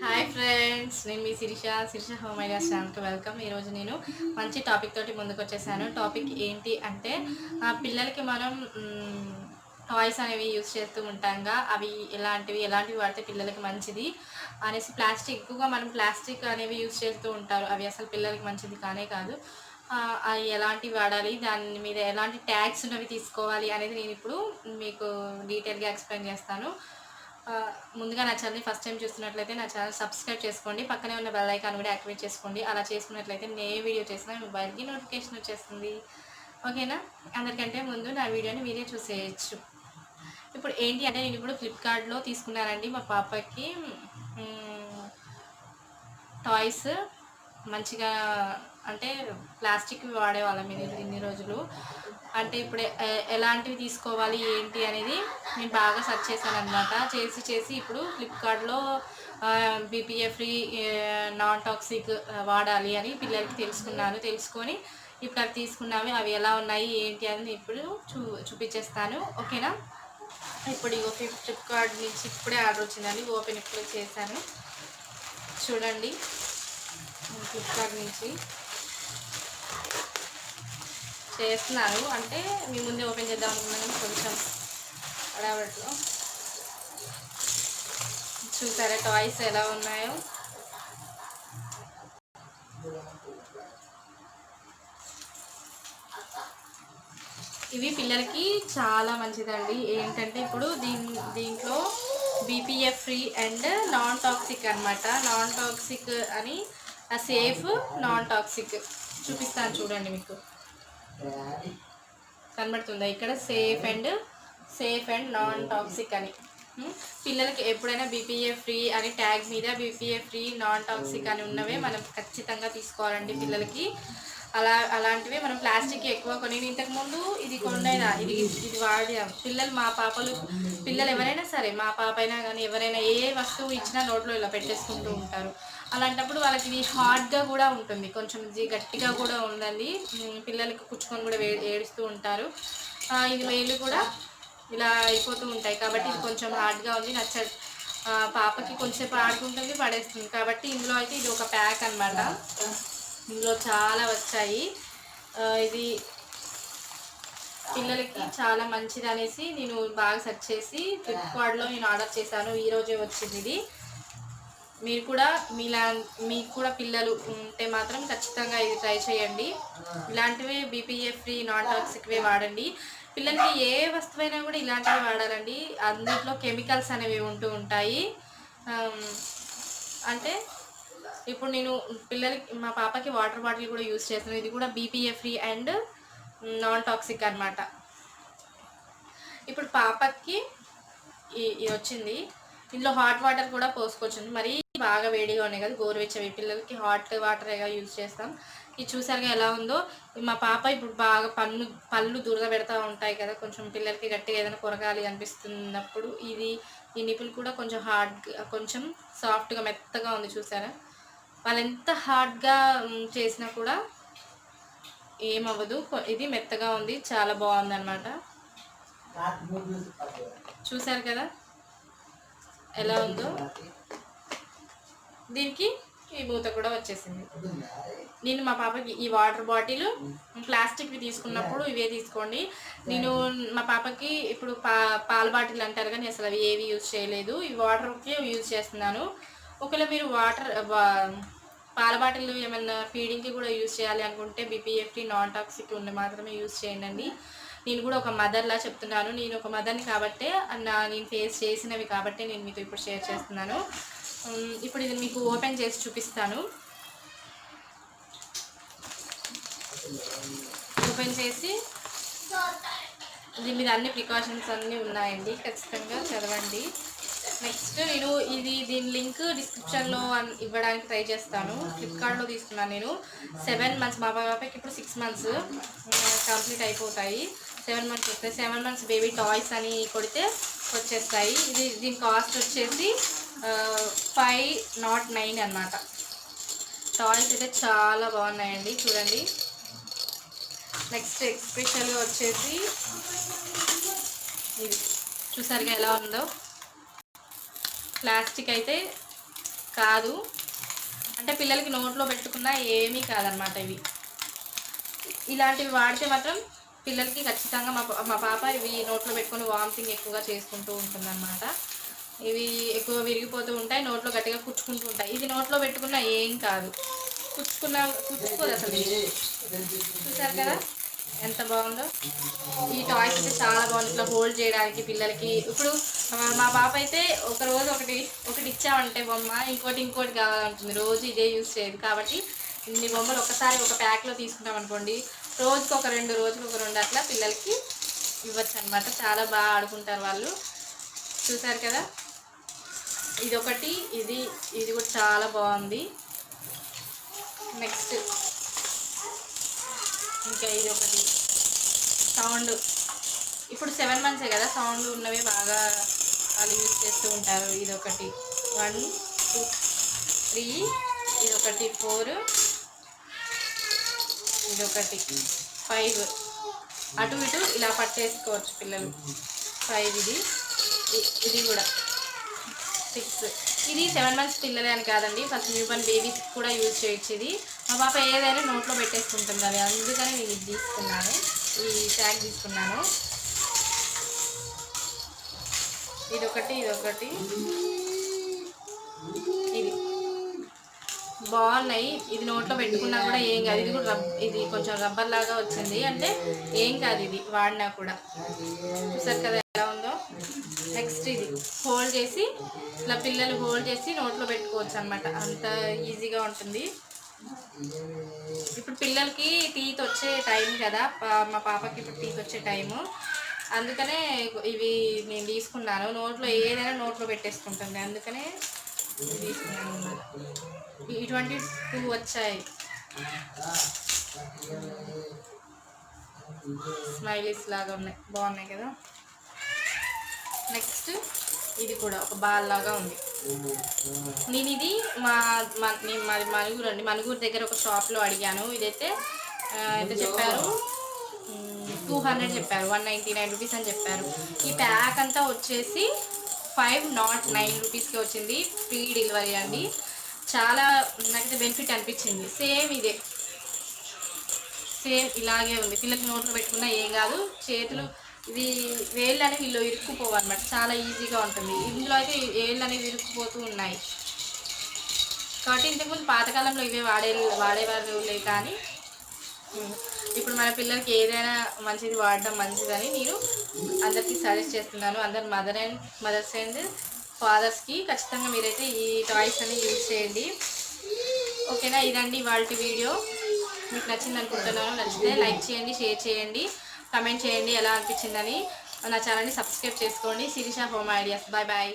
Hi friends నేను మీ Sirisha. Sirisha home ideas ఛానల్కి వెల్కమ్ ఈరోజు నేను మంచి టాపిక్ తోటి ముందుకు వచ్చేసాను. టాపిక్ ఏంటి అంటే పిల్లలకి మనం టాయ్స్ అనేవి యూస్ చేస్తూ ఉంటాంగా అవి ఎలాంటివి ఎలాంటివి వాడితే పిల్లలకి మంచిది అనేసి ప్లాస్టిక్ ఎక్కువగా మనం ప్లాస్టిక్ అనేవి యూస్ చేస్తూ ఉంటారు. అవి అసలు పిల్లలకి మంచిది కానే కాదు. అవి ఎలాంటివి వాడాలి దాని మీద ఎలాంటి ట్యాగ్స్ ఉన్నవి తీసుకోవాలి అనేది నేను ఇప్పుడు మీకు డీటెయిల్గా ఎక్స్ప్లెయిన్ చేస్తాను. ముందుగా నా ఛానల్ని ఫస్ట్ టైం చూస్తున్నట్లయితే నా ఛానల్ సబ్స్క్రైబ్ చేసుకోండి. పక్కనే ఉన్న బెల్ ఐకాన్ కూడా యాక్టివేట్ చేసుకోండి. అలా చేసుకున్నట్లయితే నేను ఏ వీడియో చేసినా మొబైల్కి నోటిఫికేషన్ వచ్చేస్తుంది. ఓకేనా? అందరికంటే ముందు నా వీడియోని మీరే చూసేయచ్చు. ఇప్పుడు ఏంటి అంటే నేను ఇప్పుడు ఫ్లిప్కార్ట్లో తీసుకున్నానండి మా పాపకి టాయ్స్ మంచిగా అంటే ప్లాస్టిక్ వాడేవాళ్ళం ఇది ఇన్ని రోజులు. అంటే ఇప్పుడు ఎలాంటివి తీసుకోవాలి ఏంటి అనేది నేను బాగా సెర్చ్ చేశాను అనమాట చేసి చేసి ఇప్పుడు ఫ్లిప్కార్ట్లో బీపీఏ ఫ్రీ నాన్ టాక్సిక్ వాడాలి అని పిల్లలకి తెలుసుకున్నాను. తెలుసుకొని ఇప్పుడు అవి తీసుకున్నాము అవి ఎలా ఉన్నాయి ఏంటి అని ఇప్పుడు చూ చూపించేస్తాను. ఓకేనా? ఇప్పుడు ఇగో ఫ్లిప్కార్ట్ నుంచి ఇప్పుడే ఆర్డర్ వచ్చిందండి. ఓపెన్ ఇప్పుడు చేశాను. చూడండి. ఫ్లిప్కార్ట్ నుంచి. చేస్తున్నారు. అంటే మీ ముందే ఓపెన్ చేద్దాం అనుకున్నాను కొంచెం హడావట్లో చూసారా టాయ్స్ ఎలా ఉన్నాయో? ఇవి పిల్లలకి చాలా మంచిదండి. ఏంటంటే ఇప్పుడు దీని దీంట్లో BPF free and non toxic అన్నమాట. నాన్ టాక్సిక్ అని సేఫ్ నాన్ టాక్సిక్. చూపిస్తాను చూడండి మీకు. కనబడుతుందా? ఇక్కడ safe and safe and non toxic అని పిల్లలకి ఎప్పుడైనా బీపీఏ ఫ్రీ అని ట్యాగ్ మీద బీపీఏ ఫ్రీ నాన్ టాక్సిక్ అని ఉన్నవే మనం ఖచ్చితంగా తీసుకోవాలండి పిల్లలకి. అలా అలాంటివి మనం ప్లాస్టిక్ ఎక్కువ కొని ఇంతకుముందు ఇది కొండైనా ఇది ఇది వాడాం పిల్లలు మా పాపలు పిల్లలు ఎవరైనా సరే మా పాప అయినా కానీ ఎవరైనా ఏ వస్తువు ఇచ్చినా నోట్లో ఇలా పెట్టేసుకుంటూ ఉంటారు. అలాంటప్పుడు వాళ్ళకి ఇది హార్డ్గా కూడా ఉంటుంది. కొంచెం ఇది గట్టిగా కూడా ఉందండి. పిల్లలకి కుచ్చుకొని కూడా వే ఏడుస్తూ ఉంటారు. ఇది వేలు కూడా ఇలా అయిపోతూ ఉంటాయి. కాబట్టి ఇది కొంచెం హార్డ్గా ఉంది. నచ్చదు. పాపకి కొంచెం ఆడుకుంటుంది పడేస్తుంది. కాబట్టి ఇందులో అయితే ఇది ఒక ప్యాక్ అన్నమాట. ఇందులో చాలా వచ్చాయి. ఇది పిల్లలకి చాలా మంచిది అనేసి నేను బాగా సెర్చ్ చేసి ఫ్లిప్కార్ట్లో నేను ఆర్డర్ చేశాను. ఈరోజే వచ్చింది ఇది. మీరు కూడా మీలా మీకు కూడా పిల్లలు ఉంటే మాత్రం ఖచ్చితంగా ఇది ట్రై చేయండి. ఇలాంటివే బీపీఎఫ్ ఫ్రీ నాన్ టాక్సిక్వే వాడండి. పిల్లలకి ఏ వస్తువైనా కూడా ఇలాంటివి వాడాలండి. అందులో కెమికల్స్ అనేవి ఉంటూ ఉంటాయి. అంటే ఇప్పుడు నేను పిల్లలకి మా పాపకి వాటర్ బాటిల్ కూడా యూజ్ చేస్తాను ఇది కూడా BPA free and non toxic అనమాట ఇప్పుడు పాపకి ఈ- ఇది వచ్చింది. ఇందులో హాట్ వాటర్ కూడా పోసుకోవచ్చు మరీ బాగా వేడిగా ఉన్నాయి కదా గోరువెచ్చవి. పిల్లలకి హాట్ వాటర్గా యూజ్ చేస్తాం. ఇది చూసారుగా ఎలా ఉందో? మా పాప ఇప్పుడు బాగా పన్ను పళ్ళు దురద పెడతా ఉంటాయి కదా. కొంచెం పిల్లలకి గట్టిగా ఏదైనా కొరగాలి అనిపిస్తున్నప్పుడు ఇది ఈ నిపుల్ కూడా కొంచెం హార్డ్ కొంచెం సాఫ్ట్గా మెత్తగా ఉంది చూసారా? వాళ్ళు ఎంత హార్డ్గా చేసినా కూడా ఏమవ్వదు. ఇది మెత్తగా ఉంది చాలా బాగుంది అనమాట చూసారు కదా? ఎలా ఉందో? దీనికి ఈ మూత కూడా వచ్చేసింది. నేను మా పాపకి ఈ వాటర్ బాటిల్ ప్లాస్టిక్వి తీసుకున్నప్పుడు ఇవే తీసుకోండి. నేను మా పాపకి ఇప్పుడు పా పాల బాటిల్ అంటారు కానీ అసలు అవి ఏవి యూజ్ చేయలేదు. ఈ వాటర్కి యూజ్ చేస్తున్నాను. ఒకవేళ మీరు వాటర్ పాల బాటిల్ ఏమన్నా ఫీడింగ్కి కూడా యూజ్ చేయాలి అనుకుంటే బీపీఎఫ్టీ నాన్ టాక్సిక్ ఉండి మాత్రమే యూజ్ చేయండి నేను కూడా ఒక మదర్లా చెప్తున్నాను. నేను ఒక మదర్ని కాబట్టే నా నేను ఫేస్ చేసినవి కాబట్టే నేను మీతో ఇప్పుడు షేర్ చేస్తున్నాను. ఇప్పుడు ఇది మీకు ఓపెన్ చేసి చూపిస్తాను. ఓపెన్ చేసి దీని మీద అన్ని ప్రికాషన్స్ అన్నీ ఉన్నాయండి ఖచ్చితంగా చదవండి. నెక్స్ట్ నేను ఇది దీని లింక్ డిస్క్రిప్షన్లో ఇవ్వడానికి ట్రై చేస్తాను. ఫ్లిప్కార్ట్లో తీసుకున్నాను నేను. సెవెన్ మంత్స్ మా బాబాయ్కి ఇప్పుడు సిక్స్ మంత్స్ కంప్లీట్ అయిపోతాయి. సెవెన్ మంత్స్ వస్తాయి సెవెన్ మంత్స్ బేబీ టాయ్స్ అని కొడితే వచ్చేస్తాయి. ఇది దీని కాస్ట్ వచ్చేసి ఫైవ్ నాట్ నైన్ అనమాట టాయ్స్ అయితే చాలా బాగున్నాయండి చూడండి. నెక్స్ట్ ఎక్స్పెషల్గా వచ్చేసి ఇది. చూసారుగా ఎలా ఉందో? ప్లాస్టిక్ అయితే కాదు. అంటే పిల్లలకి నోట్లో పెట్టుకున్నా ఏమీ కాదనమాట ఇవి. ఇలాంటివి వాడితే మాత్రం పిల్లలకి ఖచ్చితంగా మా పా- మా పాప ఇవి నోట్లో పెట్టుకొని వామిటింగ్ ఎక్కువగా చేసుకుంటూ ఉంటుందన్నమాట. ఇవి ఎక్కువ విరిగిపోతూ ఉంటాయి నోట్లో గట్టిగా కుచ్చుకుంటూ ఉంటాయి. ఇది నోట్లో పెట్టుకున్నా ఏం కాదు. కుచ్చుకున్నా కుచ్చుకోదు అసలు. ఇది. చూసారు కదా ఎంత బాగుందో? ఈ టాయ్స్ అయితే చాలా బాగుంది. ఇట్లా హోల్డ్ చేయడానికి పిల్లలకి. ఇప్పుడు మా పాప అయితే ఒక రోజు ఒకటి ఒకటి ఇచ్చామంటే బొమ్మ ఇంకోటి ఇంకోటి కావాలంటుంది. రోజు ఇదే యూజ్ చేయదు కాబట్టి ఇన్ని బొమ్మలు ఒకసారి ఒక ప్యాక్లో తీసుకున్నాం అనుకోండి. రోజుకి ఒక రెండు రోజుకి ఒక రెండు అట్లా పిల్లలకి ఇవ్వచ్చు అనమాట చాలా బాగా ఆడుకుంటారు వాళ్ళు. చూసారు కదా? ఇది ఒకటి ఇది ఇది కూడా చాలా బాగుంది. నెక్స్ట్ ఇంకా ఇది ఒకటి సౌండ్ ఇప్పుడు సెవెన్ మంత్సే కదా సౌండ్ ఉన్నవి బాగా వాళ్ళు యూజ్ చేస్తూ ఉంటారు. ఇది ఒకటి వన్ టూ త్రీ ఇది ఒకటి ఫోర్ ఇది ఒకటి ఫైవ్. అటు ఇటు ఇలా పట్టేసుకోవచ్చు పిల్లలు. ఫైవ్ ఇది. ఇది కూడా. సిక్స్ ఇది సెవెన్ మంత్స్ పిల్లలే అని కాదండి. ఫస్ట్ న్యూ బర్న్ బేబీస్ కూడా యూజ్ చేయొచ్చు ఇది మా పాప ఏదైనా నోట్లో పెట్టేసుకుంటుంది అది. అందుకని నేను ఇది తీసుకున్నాను. ఈ ట్యాగ్ తీసుకున్నాను. ఇది ఒకటి ఇది ఒకటి ఇది బాగున్నాయి. ఇది నోట్లో పెట్టుకున్నా కూడా ఏం కాదు. ఇది కూడా ఇది కొంచెం రబ్బర్ లాగా వచ్చింది. అంటే ఏం కాదు ఇది వాడినా కూడా. చూసారు కదా ఎలా ఉందో? నెక్స్ట్ ఇది. హోల్డ్ చేసి ఇలా పిల్లలు హోల్డ్ చేసి నోట్లో పెట్టుకోవచ్చు అనమాట అంత ఈజీగా ఉంటుంది. ఇప్పుడు పిల్లలకి టీత్ వచ్చే టైం కదా. మా పాపకి ఇప్పుడు టీత్ వచ్చే టైము అందుకనే ఇవి నేను తీసుకున్నాను. నోట్లో ఏదైనా నోట్లో పెట్టేసుకుంటుంది అందుకనే ఇటువంటి పువ్వు వచ్చాయి. స్మైలీస్ లాగా ఉన్నాయి. బాగున్నాయి కదా? నెక్స్ట్ ఇది కూడా ఒక బాల్ లాగా ఉంది. నేను ఇది మా మా నేను మాది మనుగురు అండి. మనుగురు దగ్గర ఒక షాప్లో అడిగాను. ఇదైతే అయితే ఎంత చెప్పారు? టూ హండ్రెడ్ చెప్పారు. వన్ నైంటీ నైన్ రూపీస్ అని చెప్పారు. ఈ ప్యాక్ అంతా వచ్చేసి ఫైవ్ నాట్ నైన్ రూపీస్కి వచ్చింది. ఫ్రీ డెలివరీ అండి. చాలా నాకైతే బెనిఫిట్ అనిపించింది. సేమ్ ఇదే. సేమ్ ఇలాగే ఉంది. పిల్లలకి నోట్లో పెట్టుకున్నా ఏం కాదు. చేతులు ఇది వేళ్ళు అనేవి వీళ్ళు ఇరుక్కుపోవన్నమాట చాలా ఈజీగా ఉంటుంది. ఇందులో అయితే వేళ్ళు అనేవి ఇరుక్కుపోతూ ఉన్నాయి. కాబట్టి ఇంతకుముందు పాతకాలంలో ఇవే వాడే వాడేవారు లే కానీ ఇప్పుడు మన పిల్లలకి ఏదైనా మంచిది వాడడం మంచిదని నేను అందరికీ సజెస్ట్ చేస్తున్నాను. అందరు మదర్ అండ్ మదర్స్ అండ్ ఫాదర్స్కి ఖచ్చితంగా మీరైతే ఈ టాయ్స్ అని యూజ్ చేయండి. ఓకేనా? ఇదండి వాళ్ళ వీడియో. మీకు నచ్చింది అనుకుంటున్నాను. నచ్చితే లైక్ చేయండి షేర్ చేయండి కమెంట్ చేయండి. ఎలా అనిపించిందని నా ఛానల్ని సబ్స్క్రైబ్ చేసుకోండి. Sirisha home ideas bye bye